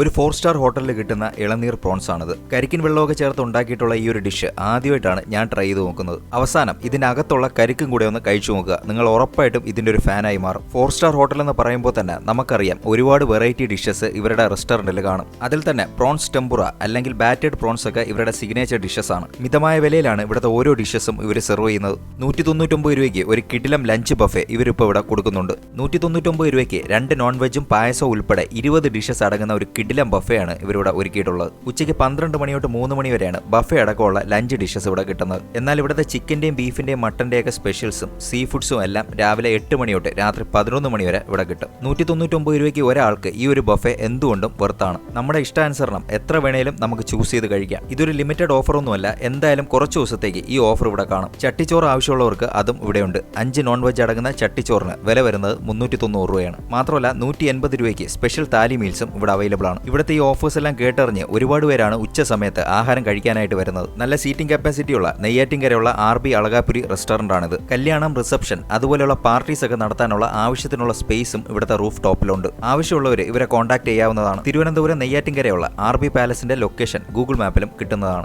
ഒരു four star ഹോട്ടലിൽ കിട്ടുന്ന ഇളനീർ പ്രോൺസ് ആണിത്. കരിക്കിൻ വെള്ളമൊക്കെ ചേർത്ത് ഉണ്ടാക്കിയിട്ടുള്ള ഈ ഒരു ഡിഷ് ആദ്യമായിട്ടാണ് ഞാൻ ട്രൈ ചെയ്ത് നോക്കുന്നത്. അവസാനം ഇതിനകത്തുള്ള കരിക്കും കൂടെ ഒന്ന് കഴിച്ചു നോക്കുക. നിങ്ങൾ ഉറപ്പായിട്ടും ഇതിന്റെ ഒരു ഫാനായി മാറും. ഫോർ സ്റ്റാർ ഹോട്ടൽ എന്ന് പറയുമ്പോൾ തന്നെ നമുക്കറിയാം ഒരുപാട് വെറൈറ്റി ഡിഷസ് ഇവരുടെ റെസ്റ്റോറന്റിൽ കാണും. അതിൽ തന്നെ പ്രോൺസ് ടെമ്പുറ അല്ലെങ്കിൽ ബാറ്റേഡ് പ്രോൺസ് ഒക്കെ ഇവരുടെ സിഗ്നേച്ചർ ഡിഷസ് ആണ്. മിതമായ വിലയിലാണ് ഇവിടുത്തെ ഓരോ ഡിഷസും ഇവർ സെർവ് ചെയ്യുന്നത്. നൂറ്റി തൊണ്ണൂറ്റൊമ്പത് രൂപയ്ക്ക് ഒരു കിടിലം ലഞ്ച് ബഫെ ഇവരിപ്പോൾ ഇവിടെ കൊടുക്കുന്നുണ്ട്. നൂറ്റി തൊണ്ണൂറ്റൊമ്പത് രൂപയ്ക്ക് രണ്ട് നോൺ വെജും പായസവും ഉൾപ്പെടെ ഇരുപത് ഡിഷസ് അടങ്ങുന്ന ഒരു കിടിലം ബഫയാണ് ഇവരിവിടെ ഒരുക്കിയിട്ടുള്ളത്. ഉച്ചയ്ക്ക് പന്ത്രണ്ട് മണി തൊട്ട് മൂന്ന് മണി വരെയാണ് ബഫേ അടക്കമുള്ള ലഞ്ച് ഡിഷസ് ഇവിടെ കിട്ടുന്നത്. എന്നാൽ ഇവിടുത്തെ ചിക്കന്റെയും ബീഫിന്റെയും മട്ടന്റെയൊക്കെ സ്പെഷ്യൽസും സീ ഫുഡ്സും എല്ലാം രാവിലെ എട്ട് മണി തൊട്ട് രാത്രി പതിനൊന്ന് മണി വരെ ഇവിടെ കിട്ടും. നൂറ്റി തൊണ്ണൂറ്റൊമ്പത് രൂപയ്ക്ക് ഒരാൾക്ക് ഈ ഒരു ബഫേ എന്തുകൊണ്ടും വെറുത്താണ് നമ്മുടെ ഇഷ്ടാനുസരണം എത്ര വേണേലും നമുക്ക് ചൂസ് ചെയ്ത് കഴിക്കാം. ഇതൊരു ലിമിറ്റഡ് ഓഫർ ഒന്നുമല്ല എന്തായാലും കുറച്ച് ദിവസത്തേക്ക് ഈ ഓഫർ ഇവിടെ കാണും. ചട്ടിച്ചോറ് ആവശ്യമുള്ളവർക്ക് അതും ഇവിടെയുണ്ട്. അഞ്ച് നോൺ വെജ് അടങ്ങുന്ന ചട്ടിച്ചോറിന് വില വരുന്നത് മുന്നൂറ്റി തൊണ്ണൂറ് രൂപയാണ്. മാത്രമല്ല നൂറ്റി എൺപത് രൂപയ്ക്ക് സ്പെഷ്യൽ താലി മീൽസും ഇവിടെ അവൈലബിൾ ആണ്. ഇവിടുത്തെ ഈ ഓഫേഴ്സ് എല്ലാം കേട്ടറിഞ്ഞ് ഒരുപാട് പേരാണ് ഉച്ച സമയത്ത് ആഹാരം കഴിക്കാനായിട്ട് വരുന്നത്. നല്ല സീറ്റിംഗ് കപ്പാസിറ്റിയുള്ള നെയ്യാറ്റിൻകരയുള്ള ആർ ബി അളകാപുരി റെസ്റ്റോറന്റ് ആണിത്. കല്യാണം റിസപ്ഷൻ അതുപോലെയുള്ള പാർട്ടീസ് ഒക്കെ നടത്താനുള്ള ആവശ്യത്തിനുള്ള സ്പേസും ഇവിടുത്തെ റൂഫ് ടോപ്പിലുണ്ട് ആവശ്യമുള്ളവർ ഇവരെ കോൺടാക്ട് ചെയ്യാവുന്നതാണ്. തിരുവനന്തപുരം നെയ്യാറ്റിൻകരയുള്ള ആർ ബി പാലസിന്റെ ലൊക്കേഷൻ ഗൂഗിൾ മാപ്പിലും കിട്ടുന്നതാണ്.